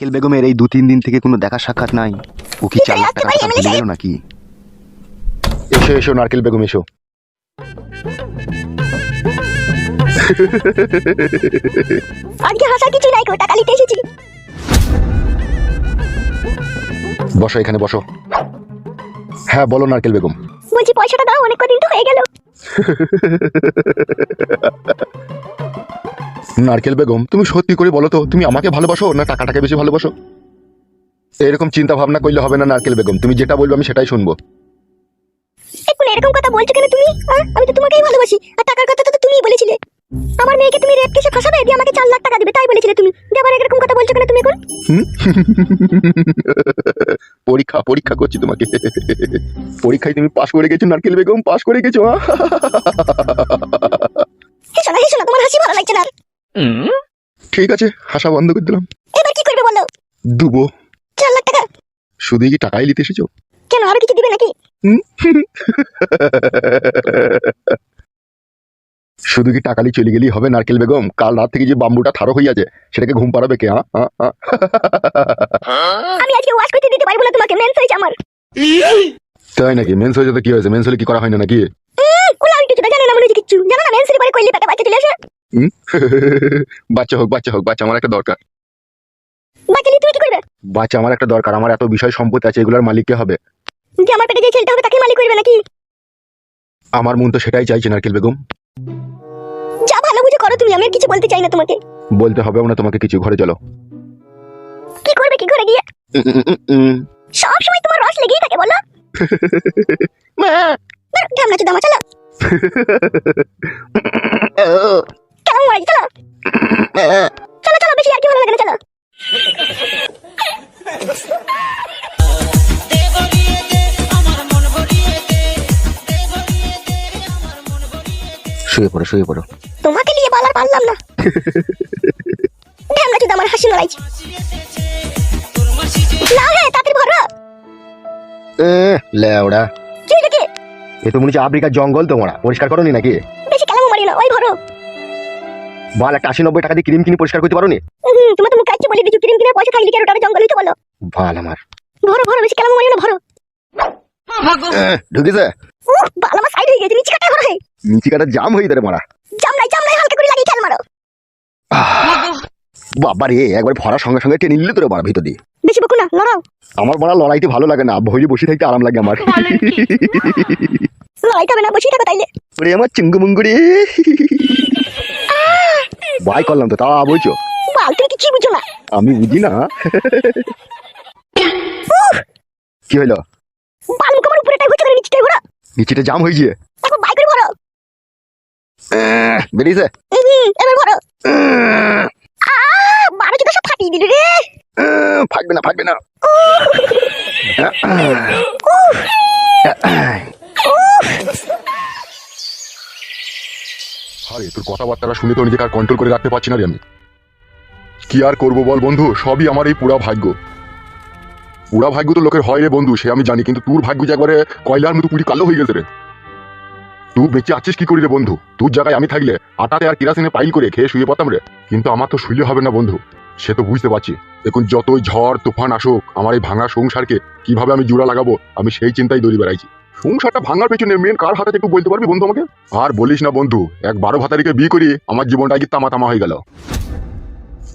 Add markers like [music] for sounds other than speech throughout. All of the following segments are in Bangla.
নারকেল বেগমের এই দু তিন দিন থেকে কোনো দেখা সাক্ষাৎ নাই। ও কি চার লাখ টাকা ভুলে গেল নাকি? এসো এসো নারকেল বেগম এসো। আজকে হাসার কিছু নাই গো টাকা নিতে এসেছি। বসো এখানে বসো। হ্যাঁ বলো নারকেল বেগম। বলছি পয়সাটা দাও অনেক কদিন তো হয়ে গেল। [laughs] নারকেল বেগম তুমি সত্যি করে বলো তো তুমি আমাকে ভালোবাসো না টাকাটাকে বেশি ভালোবাসো? এরকম চিন্তা ভাবনা করলে হবে না নারকেল বেগম। তুমি যেটা বলবে আমি সেটাই শুনব। এখন এরকম কথা বলছো কেন তুমি? আমি তো তোমাকেই ভালোবাসি। আর টাকার কথা তো তুমিই বলেছিলে। আমার মেয়েকে তুমি রেপ কেসে ফাঁসাবে? দিয়ে আমাকে চার লাখ টাকা দিবে তাই বলেছিলে তুমি। দিয়ে এরকম কথা বলছো কেন তুমি এখন? পরীক্ষা পরীক্ষা করছি তোমাকে। পরীক্ষায় তুমি পাশ করে গেছো নারকেল বেগম পাশ করে গেছো আহ? হেসো না হেসো না তোমার হাসি ভালো লাগছে না। ঠিক আছে হাসা বন্ধ করে দিলাম। এবার কি করবে বলো? দুবো। চার লাখ টাকা। শুধু কি টাকাই নিতে এসেছ? কেন আরও কিছু দিবে নাকি? শুধু কি টাকালি চলে গেলেই হবে নারকেল বেগম? কাল রাত থেকে যে বাম্বুটা থারো হয়ে আছে সেটাকে ঘুম পাড়াবে কে হ্যাঁ? আমি আজকে ওয়াশ করতে দিতে পারব না তোমাকে মেন্স হয়েছে আমার। তাই নাকি? মেন্স হয়েছে তো কি হয়েছে? মেন্স হলে কি করা হয় না নাকি? কোলা উল্টো চুদা জানে না মনে হচ্ছে কিচ্ছু। জানো না মেন্সের পরে কইলে পেটে বাচ্চা চলে আসে হুম? [laughs] বাচ্চা হোক বাচ্চা হোক বাচ্চা আমার একটা দরকার। বাচ্চা নিয়ে তুমি কি করবে? বাচ্চা আমার একটা দরকার আমার এত বিষয় সম্পত্তি আছে এগুলোর মালিক কে হবে? যে আমার পেটে যে ছেলেটা হবে তাকে মালিক করবে নাকি? আমার মন তো সেটাই চাইছে নারকেল বেগম। যা ভালো বুঝে করো তুমি আমি আর কিছু বলতে চাই না তোমাকে। বলতে হবে না তোমাকে কিছু ঘরে চলো। কি করবে কি করে গিয়ে। সব সময় তোমার রস লেগেই থাকে বলো। [laughs] ঢামনা চুদামা চলো। [laughs] চলো। চলো চলো বেশি আর কি ভালো লাগে না চলো। শুয়ে পড়ো শুয়ে পড়ো। তোমাকে নিয়ে বলার পারলাম না। ঢামনা চুদা আমার হাসি লড়াইছে না হ্যাঁ তাড়াতাড়ি ভরো লেওড়া। কি হলো কি? এ তো মনে হচ্ছে আফ্রিকার জঙ্গল তোমরা। পরিষ্কার করনি নাকি? বেশি কেলামো মারি না ওই ভরো বাল একটা আশি নব্বই টাকা দিয়ে ক্রিম কিনে পরিষ্কার করতে পারো নি তোমার তো মুখ বলে দিচ্ছি ক্রিম কিনে পয়সা থাকলে কি আর ওটা জঙ্গল হইতে বলো। ভালো আমার। ভরো ভরো বেশি কেলামো মারি না ভরো। ঢুকেছে? বাল আমার সাইড হয়ে গেছে নিচে কাটা ভরো নিচি কাটা জাম হয়ে যাবে মারা। জাম নাই জাম নাই হালকা করে লাগিয়ে খেল মারো। বাবা রে একবার ভরার সঙ্গে সঙ্গে টেনে নিলে তোর মারা ভিতর দিয়ে। বেশি বকু না লড়াও। আমার বড় লড়াইতে ভালো লাগে না ভয়ে বসে থাকতে আরাম লাগে আমার। [laughs] লড়াই হবে না বসেই থাকো তাইলে। ওরে আমার চিঙ্গু মুঙ্গু ভাই করলাম তো তা বলছো? বাল তুমি কিছুই বুঝো না। আমি বুঝি না। কি হইল বাল মুখ আমার উপরেটাই হচ্ছে নিচটাই ভরো নিচেটা জাম হয়েছে। এখন বাই করে এহ, বেরিয়েছে? এবার আহ। বারো চোদ্দ সব ফাটিয়ে দিল রে। ফাটবে না ফাটবে না আরে তোর কথাবার্তাটা শুনে তো নিজেকে আর কন্ট্রোল করে রাখতে পারছি না রে আমি। কি আর করব বল বন্ধু? সবই আমার এই পুরা ভাগ্য। পুরা ভাগ্য তো লোকের হয় রে বন্ধু, সে আমি জানি, কিন্তু তোর ভাগ্য যে একবারে কয়লার মতো পুরি কালো হয়ে গেছে রে। তুই বেঁচে আছিস কি করি রে বন্ধু? তোর জায়গায় আমি থাকলে আটাতে আর কিরাসিনে পাইল করে খেয়ে শুয়ে পড়তাম রে। কিন্তু আমার তো শুইলে হবে না বন্ধু, সে তো বুঝতে পারছি। এখন যতই ঝড়, তুফান আসুক, আমার এই ভাঙা সংসারকে কীভাবে আমি জোড়া লাগাবো, আমি সেই চিন্তাই দৌড়ি বেড়াইছি। সংসারটা ভাঙার পেছনে মেন কার হাতে একটু বলতে পারবি বন্ধু আমাকে? আর বলিস না বন্ধু, এক বারো ভাতারিকে বিয়ে করি আমার জীবনটা কি তামা তামা হয়ে গেল।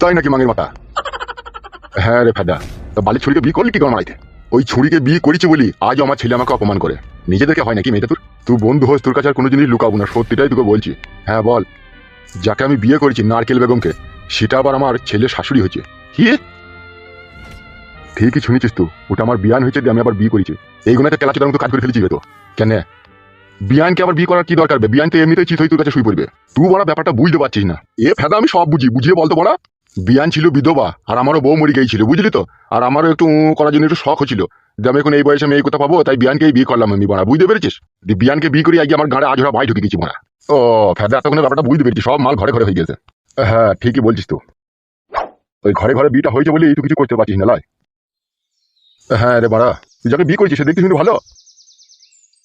তাই নাকি মাঙের মাথা? হ্যাঁ রে ফেদা, তা বালি ছুরিকে বিয়ে করলি কি করে মারাইতে ওই ছুরিকে বিয়ে করেছি বলি আজ আমার ছেলে আমাকে অপমান করে। নিজেদেরকে হয় নাকি মেয়েটা তোর? তুই বন্ধু হোস, তোর কাছে আর কোনো জিনিস লুকাবো না, সত্যিটাই তোকে বলছি। হ্যাঁ বল। যাকে আমি বিয়ে করেছি নারকেল বেগমকে, সেটা আবার আমার ছেলে শাশুড়ি হয়েছে। কি? ঠিকই শুনেছিস তো, ওটা আমার বিয়ান হয়েছে আমি আবার বিয়ে করেছি। এই গুণাতে কেলাচোদার মতো কাজ করে ফেলেছি তো। কেন বিয়ানকে আবার বিয়ে করার কি দরকার বিয়ান তো এমনিতেই চিত হয়ে তোর কাছে শুয়ে পড়বে। তুই বড় ব্যাপারটা বুঝতে পারছিস না। এ ফেদা আমি সব বুঝি, বুঝিয়ে বলতো বড়া? বিয়ান ছিল বিধবা, আর আমারও বউ মরে গিয়েছিল, বুঝলি তো? আর আমারও একটু করার জন্য একটু শখ হচ্ছিল। যে আমি এখন এই বয়সে আমি এই কথা পাবো তাই বিয়ানকেই বিয়ে করলাম আমি বড়া, বুঝতে পেরেছিস? বিয়ানকে বিয়ে করে আজকে আমার গাড়ে আজরা ভাই ঢুকে গেছি বড়া। ও, ফেদা এতক্ষণে ব্যাপারটা বুঝতে পেরেছি সব মাল ঘরে ঘরে হয়ে গেছে। হ্যাঁ ঠিকই বলছিস তো। ওই ঘরে ঘরে বিয়েটা হয়েছে বলে তুই কিছু করতে পারছিস না, লাই। হ্যাঁ রে বাড়া তুই যাকে বিয়ে করেছিস সে দেখতে শুনে ভালো?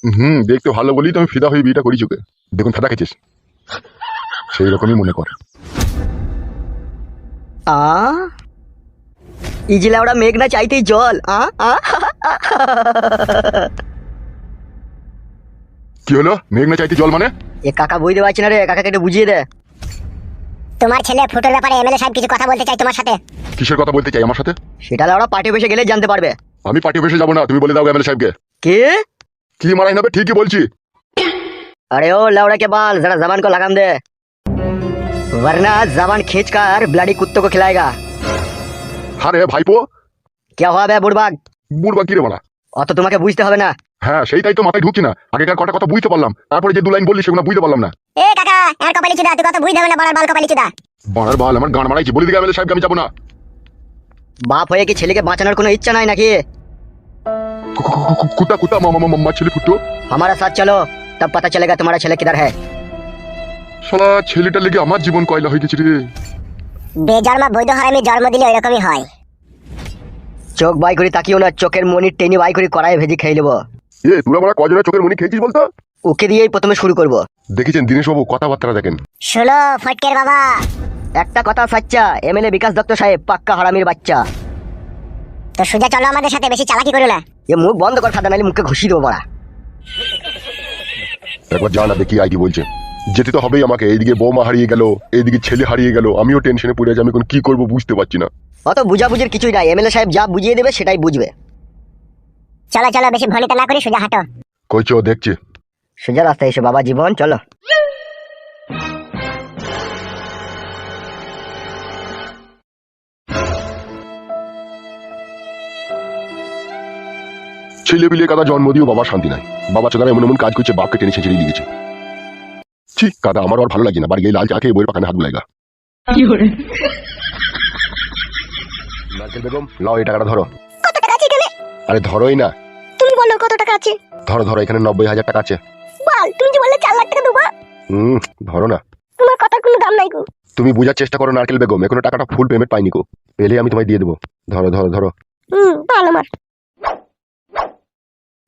হুম দেখতে ভালো বলি তো আমি ফিদা হয়ে বিয়েটা করেছি ওকে। দেখুন ফেদা খেয়েছিস? সেই রকমই মনে কর। আ? ইজিলা ওরা মেঘ না চাইতেই জল আ? আ? কি হলো? মেঘ না চাইতে জল মানে? এ কাকা বুঝতে পারছি না রে কাকাকে একটু বুঝিয়ে দে। তোমার ছেলে ফুটোর ব্যাপারে এমএলএ সাহেব কিছু কথা বলতে চাই তোমার সাথে? কিসের কথা বলতে চাই আমার সাথে? সেটা ওরা পার্টি বসে গেলে জানতে পারবে। আমি পার্টি অফিসে যাবো না তুমি বলে দাও এমএলএ সাহেবকে কে কি মারাই নেবে ঠিকই বলছি अरे ओ लौड़ा के बाल जरा जबान को लगाम दे वरना जबान खींच कर ब्लडी कुत्तों को खिलाएगा হ্যাঁ রে ভাইপো क्या हुआ बे बुड़बाग বুড়বা কি রে বলা অত তোমাকে বুঝতে হবে না হ্যাঁ সেইটাই তো মাথায় ঢুকছি না আগেকার কটা কথা বুঝতে পারলাম তারপরে যে দু লাইন বললি সেগুলো বুঝতে পারলাম না এ কাকা আর কপালি চুদা তুই কত বুঝতে হবে না বড়ার বাল কপালি চুদা বাড়ার বাল আমার গান মারাইছি বলি দিকে এমএলএ সাহেবকে আমি যাবো না বাপ হয়ে কি ছেলেকে বাঁচানোর কোনো ইচ্ছা নাই নাকি কু- কু- কু- কু- কুত্তা কুত্তা মামা মামা ছেলে ফুটো हमारा साथ चलो तब पता चलेगा तुम्हारा छेले किधर है শালা ছেলেটা লেগে আমার জীবন কয়লা হয়ে গেছে রে বেজন্মা বৈধ হারামি জন্ম দিলে ওইরকমই হয় চোখ বাই করে তাকিও না চোখের মনি টেনে বাই করে কড়াই ভেজে খেয়ে নেবো এ তুই আমার কজনের চোখের মনি খেয়েছিস বলতো ওকে দিয়েই প্রথমে শুরু করব দেখেছেন দিনেশ বাবু কথাবার্তা দেখেন। শোনো ফটকের বাবা। একটা কথা সাচ্চা এমএলএ বিকাশ দত্ত সাহেব পাক্কা হারামির বাচ্চা। তো সোজা চলো আমাদের সাথে বেশি চালাকি করো না। এ মুখ বন্ধ কর সাদা নাহলে মুখে ঘুষি দেবো বড়া। একবার জানা দেখি আই কি বলছে। যেতে তো হবেই আমাকে এইদিকে বৌমা হারিয়ে গেল এইদিকে ছেলে হারিয়ে গেল আমিও টেনশনে পড়ে আছি আমি এখন কি করব বুঝতে পারছি না। অত বুঝাবুঝির কিছুই নাই এমএলএ সাহেব যা বুঝিয়ে দেবে সেটাই বুঝবে। চলো চলো বেশি ভনিতা না করি সোজা হাঁটো। কইছো দেখছি। সোজা রাস্তায় এসো বাবা জীবন চলো। ছেলে পিলে কাদা জন্ম দিয়েও বাবার শান্তি নাই। বাবা চোদারা এমন এমন কাজ করছে বাপকে টেনে ছেঁচড়ে দিয়ে দিয়েছে। ঠিক কাদা আমার আর ভালো লাগে না বাড়ি গিয়ে লাল চা খেয়ে বইয়ের পাখানে হাত বুলাইগা। নারকেল বেগম লাও এই টাকাটা ধরো। কত টাকা আছে এখানে? আরে ধরোই না। তুমি বলো কত টাকা আছে? ধরো ধরো এখানে নব্বই হাজার টাকা আছে। তুমি যে বললে চার লাখ টাকা দেবো হুম ধরো না। তোমার কথার কোনো দাম নাই গো। তুমি বোঝার চেষ্টা করো নারকেল বেগম এখনও টাকাটা ফুল পেমেন্ট পাইনি কো পেলে আমি তোমায় দিয়ে দেবো। ধরো ধরো ধরো। হুম ভালো আমার।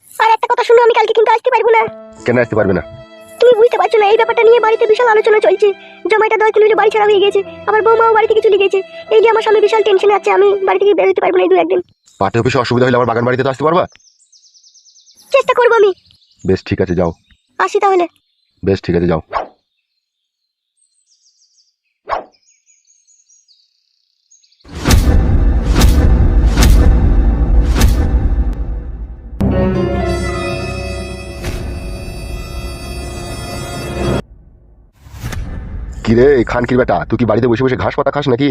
আর একটা কথা শুনো আমি কালকে কিন্তু আসতে পারব না। কেন আসতে পারবে না? তুমি বুঝতে পারছ না এই ব্যাপারটা নিয়ে বাড়িতে বিশাল আলোচনা চলছে। জমাইটা দশ কিলো বাড়ি ছাড়া হয়ে গেছে আমার বৌমাও বাড়ি থেকে চলে গেছে এই যে আমার স্বামী বিশাল টেনশনে আছে আমি বাড়ি থেকে বেরোতে পারব না এই দু একদিন। পার্টি অফিসে অসুবিধা হলে আমার বাগান বাড়িতে তো আসতে পারবা? চেষ্টা করব আমি। বেশ ঠিক আছে যাও। আসি তাহলে। বেশ ঠিক আছে যাও। কিরে খানকির বেটা তুই কি বাড়িতে বসে বসে ঘাস পাতা খাস নাকি?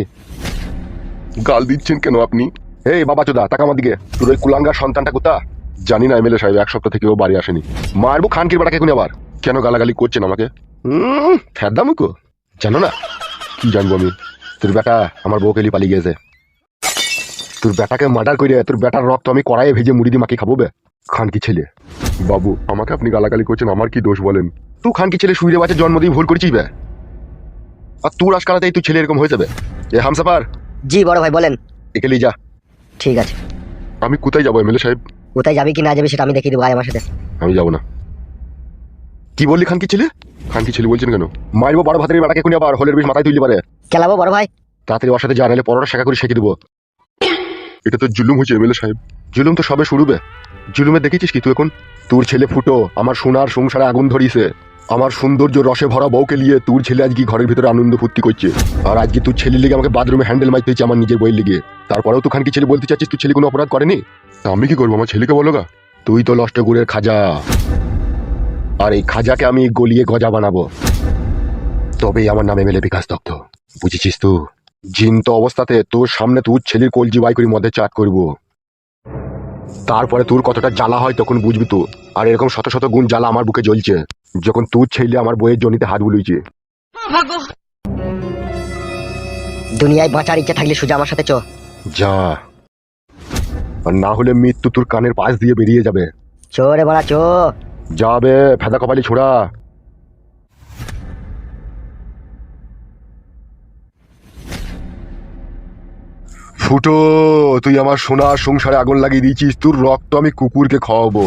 গাল দিচ্ছেন কেন আপনি? এই বাবা চোদা টাকা আমার দিকে। তোর ওই কুলাঙ্গার সন্তানটা কোথা? জানি না এমএলএ সাহেব এক সপ্তাহ থেকে ও বাড়ি আসেনি। মারবো খানকির বেটাকে এখন আবার। কেন গালাগালি করছেন আমাকে? হুম ফেদামুকো জানো না? কি জানব আমি? তোর বেটা আমার বউকেলি পালিয়ে গেছে। তোর বেটাকে মার্ডার করে তোর বেটার রক্ত আমি কড়াইয়ে ভেজে মুড়ি দিয়ে মাকে খাব বে। খানকি ছেলে? বাবু আমাকে আপনি গালাগালি করছেন আমার কি দোষ বলেন? তুই খানকি ছেলে সুইরে বাচ্চা জন্ম দিয়ে ভুল করেছিস বে? আর তুই রাজকালাতেই তুই ছেলে এরকম হয়ে যাবে এ হামসাফার? জি বড় ভাই বলেন। একে যা। ঠিক আছে। আমি কোথায় যাব এমএলএ সাহেব? কোথায় যাবি কি না যাবি সেটা আমি দেখিয়ে দেবো আমার সাথে। আমি যাব না। কি বললি খানকি ছেলে? খানকি ছেলে বলছেন কেন? মারবো বড় ভাতের বেড়াকে এখনই আবার হোলের বিষ মাথায় তুলতে পারে। খেলাবো বড় ভাই। তাড়াতাড়ি ওর সাথে যা নাহলে পরোটা শেখা করে শিখে দেবো। এটা তো জুলুম হয়েছে এমএলএ সাহেব। জুলুম তো সবে শুরুবে জুলুমে দেখেছিস কি তুই এখন? তোর ছেলে ফুটো আমার সোনার সংসারে আগুন ধরিছে আমার সৌন্দর্য রসে ভরা বউকে নিয়ে তোর ছেলে আজকে ঘরের ভিতরে আনন্দ ফুর্তি করছে? আর আজকে তুই ছেলে লিগে আমাকে বাথরুমে হ্যান্ডেল মারতে হচ্ছে আমার নিজের বইয়ের লিগে। তারপরেও তুই খানকি ছেলে বলতে চাচ্ছিস তুই ছেলে কোনো অপরাধ করেনি? তা আমি কি করব? আমার ছেলেকে বলো গা। তুই তো লষ্ট গুড়ের খাজা। আর এই খাজাকে আমি গলিয়ে গজা বানাবো। তবেই আমার নামে মেলে বিকাশ দত্ত। বুঝেছিস তো? জিন্ত অবস্থাতে তোর সামনে তোর ছেলের কলজি বাই করে মধ্যে চাট করব। তারপরে তোর কতটা জ্বালা হয় তখন বুঝবি তো। আর এরকম শত শত গুণ জ্বালা আমার বুকে জ্বলছে। যখন তোর ছেলে আমার বইয়ের জনিতে হাত বুলিয়েছে। দুনিয়ায় বাঁচার ইচ্ছা থাকলে সোজা আমার সাথে চ। যা। আর না হলে মৃত্যু তোর কানের পাশ দিয়ে বেরিয়ে যাবে। চো রে বড়া চো। যাবে ফেদা কপালি ছোড়া। ফুটো তুই আমার সোনার সংসারে আগুন লাগিয়ে দিয়েছিস তোর রক্ত আমি কুকুরকে খাওয়াবো।